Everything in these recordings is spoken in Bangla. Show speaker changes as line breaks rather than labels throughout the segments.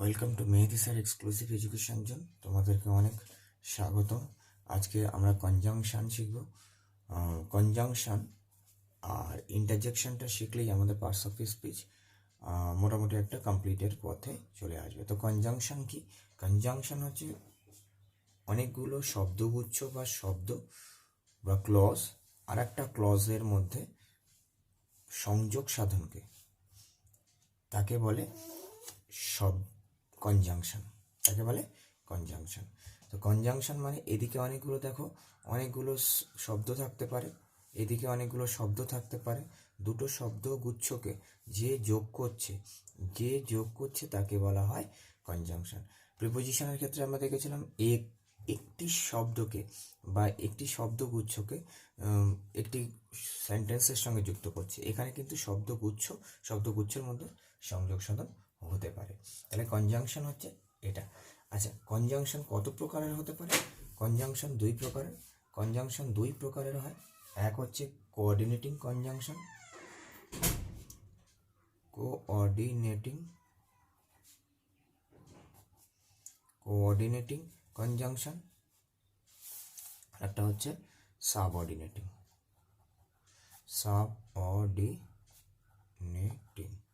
Welcome to Mehedi sir exclusive education zone. তোমাদেরকে অনেক স্বাগত আজকে আমরা কনজাংশন শিখব। কনজাংশান আর ইন্টারজেকশনটা শিখলেই আমাদের পার্টস অফ স্পিচ মোটামুটি একটা কমপ্লিটের পথে চলে আসবে। তো কনজাংশন কি? কনজাংশন হচ্ছে অনেকগুলো শব্দগুচ্ছ বা শব্দ বা ক্লজ আর একটা ক্লজের মধ্যে সংযোগ সাধনকে। তাকে বলে সব কনজাংশন তাকে বলে কনজাংশন তো কনজাংশন মানে এদিকে অনেকগুলো দেখো, অনেকগুলো শব্দ থাকতে পারে, এদিকে অনেকগুলো শব্দ থাকতে পারে। দুটো শব্দ গুচ্ছকে যে যোগ করছে, যে যোগ করছে তাকে বলা হয় কনজাংশন প্রিপোজিশনের ক্ষেত্রে আমরা দেখেছিলাম এক, একটি শব্দকে বা একটি শব্দগুচ্ছকে একটি সেন্টেন্সের সঙ্গে যুক্ত করছে। এখানে কিন্তু শব্দগুচ্ছ শব্দগুচ্ছের মধ্যে সংযোগ সাধন হতে পারে। তাহলে কনজাংশন হচ্ছে এটা। আচ্ছা কনজাংশন কত প্রকারের হতে পারে? কনজাংশন দুই প্রকারের। কনজাংশন দুই প্রকারের হয়। এক হচ্ছে coordinating conjunction coordinating coordinating conjunction একটা হচ্ছে সাবঅর্ডিনেটিং সাবঅর্ডিনেটিং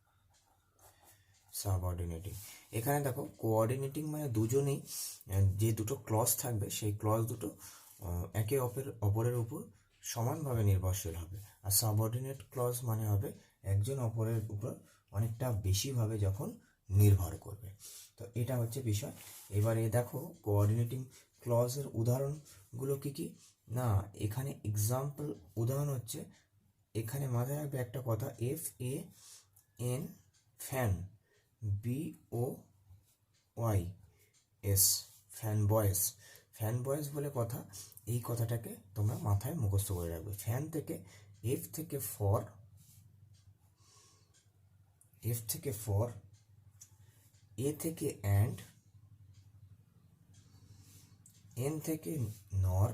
সাবঅর্ডিনেটিং এখানে দেখো কোঅর্ডিনেটিং মানে দুজনেই যে দুটো ক্লজ থাকবে, সেই ক্লজ দুটো একে অপরের অপরের উপর সমানভাবে নির্ভরশীল হবে। আর সাবঅর্ডিনেট ক্লজ মানে হবে একজন অপরের উপর অনেকটা বেশিভাবে যখন নির্ভর করবে। তো এটা হচ্ছে বিষয়। এবারে দেখো কোঅর্ডিনেটিং ক্লজের উদাহরণগুলো কি কি? না, এখানে এক্সাম্পল উদাহরণ হচ্ছে, এখানে মাথায় রাখবে একটা কথা F A N fan B O Y S fan boys fan boys বলে কথা, এই কথাটাকে তোমরা মাথায় মুখস্থ করে রাখবে। ফ্যান থেকে এফ থেকে ফর এফ থেকে ফর এ থেকে অ্যান্ড এন থেকে নর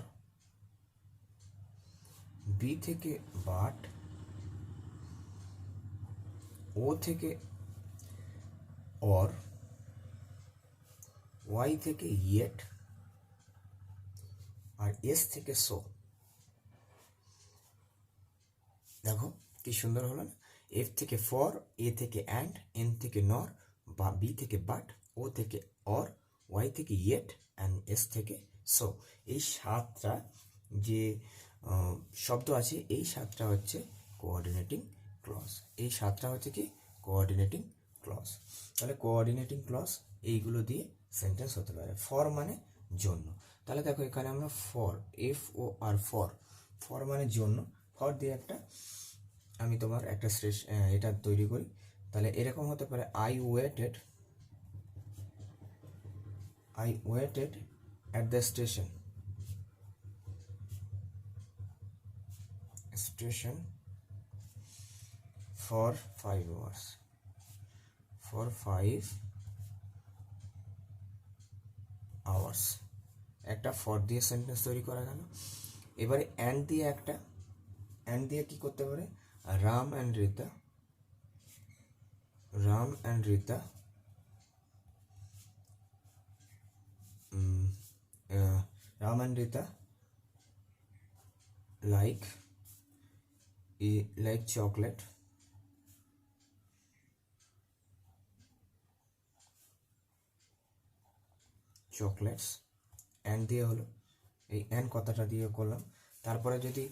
বি থেকে বাট ও থেকে অর ওয়াই থেকে ইয়েট আর এস থেকে সো দেখো কি সুন্দর হলো না? এফ থেকে ফর এ থেকে অ্যান্ড এন থেকে নর বা বি থেকে বাট ও থেকে অর ওয়াই থেকে ইয়েট অ্যান্ড এস থেকে সো এই সাতটা যে শব্দ আছে, এই সাতটা হচ্ছে কোঅর্ডিনেটিং ক্লজ এই সাতটা হচ্ছে কি? কোঅর্ডিনেটিং ক্লজ তাহলে কোঅর্ডিনেটিং ক্লজ এইগুলো দিয়ে সেন্টেন্স হতে পারে। ফর মানে জন্য। তাহলে দেখো এখানে আমরা for F O R for for মানে জন্য। ফর দিয়ে একটা, আমি তোমার একটা স্টেশ এটা তৈরি করি। তাহলে এরকম হতে পারে I waited I waited at the station station for five hours for five hours একটা ফর দিয়ে সেন্টেন্স তৈরি করা গেল। এবারে অ্যান্ড দিয়ে একটা অ্যান্ড দিয়ে কি করতে পারে? Ram and Rita Ram and Rita Ram and Rita like like chocolate chocolates and দিয়ে হলো। এই অ্যান কথাটা দিয়ে করলাম। তারপরে যদি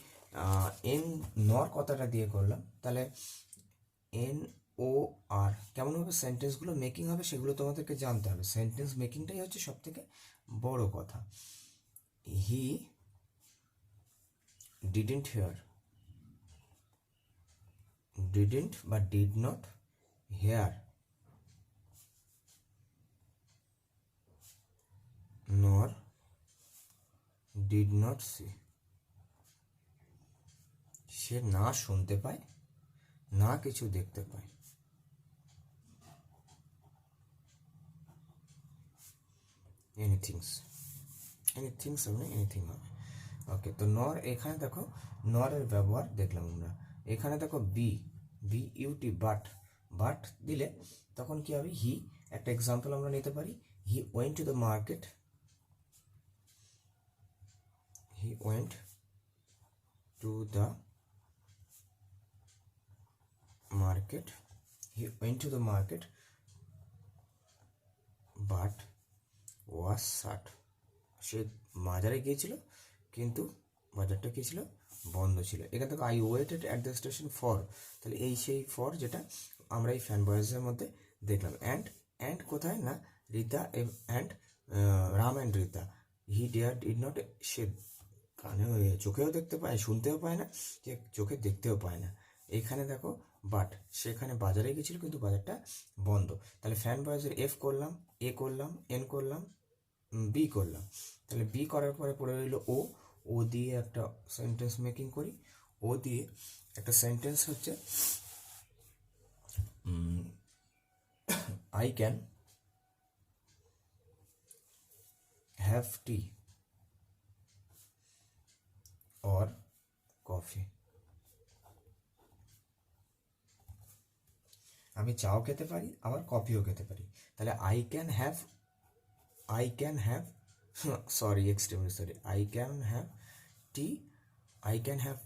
এন নর কথাটা দিয়ে করলাম, তাহলে এন ও আর কেমনভাবে সেন্টেন্সগুলো মেকিং হবে, সেগুলো তোমাদেরকে জানতে হবে। সেন্টেন্স মেকিংটাই হচ্ছে সব থেকে বড় কথা। হি ডিডেন্ট হেয়ার ডিডেন্ট বা did not hear nor did not see. সে না শুনতে পায়, না কিছু দেখতে পায়। এনিথিংস এনিথিংস হবে এনিথিং হবে। ওকে তো নর এখানে দেখো নরের ব্যবহার দেখলাম আমরা। এখানে দেখো B B UT but but দিলে তখন কি হবে? হি একটা এক্সাম্পল আমরা নিতে পারি। He went to the market he went to the market. He went to the market, but was shut. সে বাজারে গিয়েছিল, কিন্তু বাজারটা কি ছিল? বন্ধ ছিল। এখান থেকে I waited at the station for তাহলে এই সেই ফর যেটা আমরা এই ফ্যান বয়েসের মধ্যে দেখলাম। অ্যান্ড অ্যান্ড কোথায়? না Rita and Ram and Rita he dare did not সে কানে চোখেও দেখতে পায়, শুনতেও পায় না, যে চোখে দেখতেও পায় না। এখানে দেখো বাট, সেখানে বাজারে গেছিল কিন্তু বাজারটা বন্ধ। তাহলে ফ্যান বয়েজের এফ করলাম এ করলাম এন করলাম বি করলাম। তাহলে বি করার পরে পড়ে রইল ও ও দিয়ে একটা সেন্টেন্স মেকিং করি। ও দিয়ে একটা সেন্টেন্স হচ্ছে I can have tea or coffee আমি চাও খেতে পারি, আবার কফিও খেতে পারি। তাহলে I can have I can have sorry extremely sorry I can have tea I can have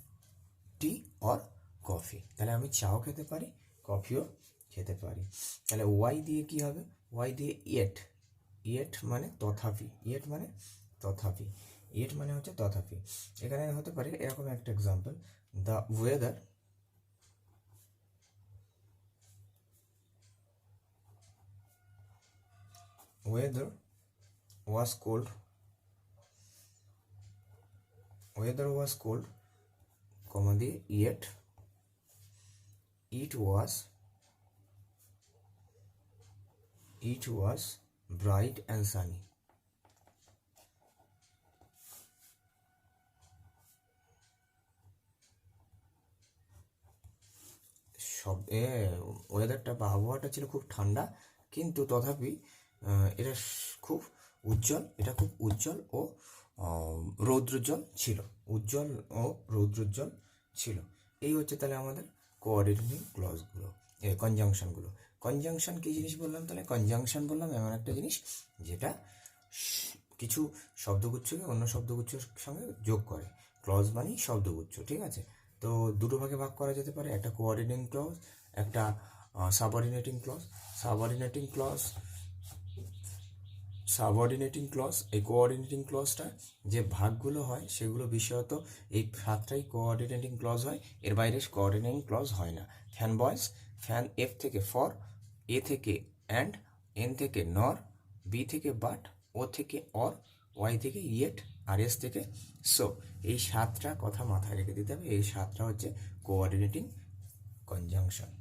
tea or coffee তাহলে আমি চাও খেতে পারি, কফিও খেতে পারি। তাহলে ওয়াই দিয়ে কি হবে? ওয়াই দিয়ে ইয়েট। ইয়েট মানে তথাপি। ইয়েট মানে তথাপি। ইয়েট মানে হচ্ছে তথাপি এখানে হতে পারে এরকম একটা example the weather was cold weather was cold comma দিয়ে yet it was it was bright and sunny সব ওয়েদারটা বা আবহাওয়াটা ছিল খুব ঠান্ডা, কিন্তু তথাপি এটা খুব উজ্জ্বল, এটা খুব উজ্জ্বল ও রৌদ্রোজ্জ্বল ছিল, উজ্জ্বল ও রৌদ্রোজ্জ্বল ছিল। এই হচ্ছে তাহলে আমাদের কোঅর্ডিনেটিং ক্লজগুলো কনজাংশনগুলো কনজাংশন কী জিনিস বললাম তাহলে? কনজাংশন বললাম এমন একটা জিনিস যেটা কিছু শব্দগুচ্ছকে অন্য শব্দগুচ্ছের সঙ্গে যোগ করে। ক্লজ মানেই শব্দগুচ্ছ, ঠিক আছে? তো দুটো ভাগে ভাগ করা যেতে পারে, একটা কোঅর্ডিনেটিং ক্লজ একটা subordinating clause subordinating clause subordinating clause এই কোঅর্ডিনেটিং ক্লজটা যে ভাগগুলো হয় সেগুলো বিশেষত এই সাতটাই কোঅর্ডিনেটিং ক্লজ হয়, এর বাইরে কোঅর্ডিনেটিং ক্লজ হয় না। ফ্যান বয়েস ফ্যান এফ থেকে ফর এ থেকে অ্যান্ড এন থেকে নর বি থেকে বাট ও থেকে অর ওয়াই থেকে ইয়েট আর এস থেকে সো এই সাতটা কথা মাথায় রেখে দিতে হবে। এই সাতটা হচ্ছে কোঅর্ডিনেটিং কনজাংশন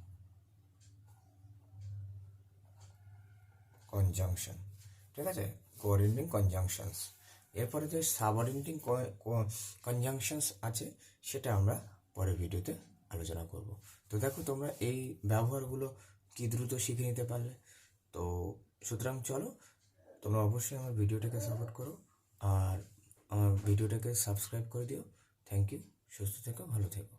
কনজাংশন ঠিক আছে? কোঅর্ডিনেটিং কনজাংশনস এরপরে যে সাবঅর্ডিনেটিং কনজাংশনস আছে, সেটা আমরা পরের ভিডিওতে আলোচনা করব। তো দেখো তোমরা এই ব্যবহারগুলো কি দ্রুত শিখে নিতে পারলে। তো সুতরাং চলো, তোমরা অবশ্যই আমার ভিডিওটাকে সাপোর্ট করো। আর আমার ভিডিওটাকে সাবস্ক্রাইব করে দিও। থ্যাংক ইউ সুস্থ থেকো ভালো থেকো।